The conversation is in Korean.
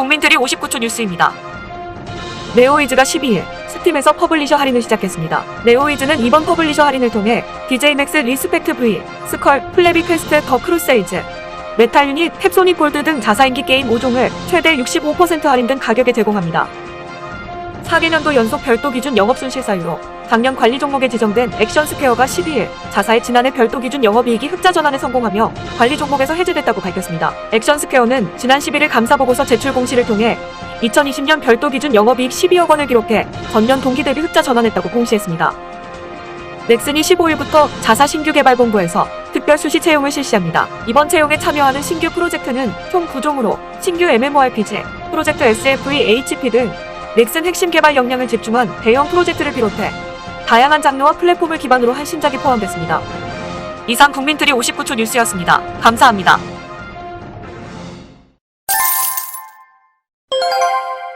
국민들이 59초 뉴스입니다. 네오이즈가 12일 스팀에서 퍼블리셔 할인을 시작했습니다. 네오이즈는 이번 퍼블리셔 할인을 통해 DJ 맥스 리스펙트 V, 스컬, 플래비 퀘스트 더 크루세이즈, 메탈 유닛, 탭소닉 골드 등 자사인기 게임 5종을 최대 65% 할인된 가격에 제공합니다. 4개년도 연속 별도 기준 영업 손실 사유로 작년 관리 종목에 지정된 액션 스퀘어가 12일 자사의 지난해 별도 기준 영업이익이 흑자 전환에 성공하며 관리 종목에서 해제됐다고 밝혔습니다. 액션 스퀘어는 지난 11일 감사보고서 제출 공시를 통해 2020년 별도 기준 영업이익 12억 원을 기록해 전년 동기 대비 흑자 전환했다고 공시했습니다. 넥슨이 15일부터 자사 신규 개발 본부에서 특별 수시 채용을 실시합니다. 이번 채용에 참여하는 신규 프로젝트는 총 9종으로 신규 MMORPG, 프로젝트 SFE, HP 등 넥슨 핵심 개발 역량을 집중한 대형 프로젝트를 비롯해 다양한 장르와 플랫폼을 기반으로 한 신작이 포함됐습니다. 이상 국민들이 59초 뉴스였습니다. 감사합니다.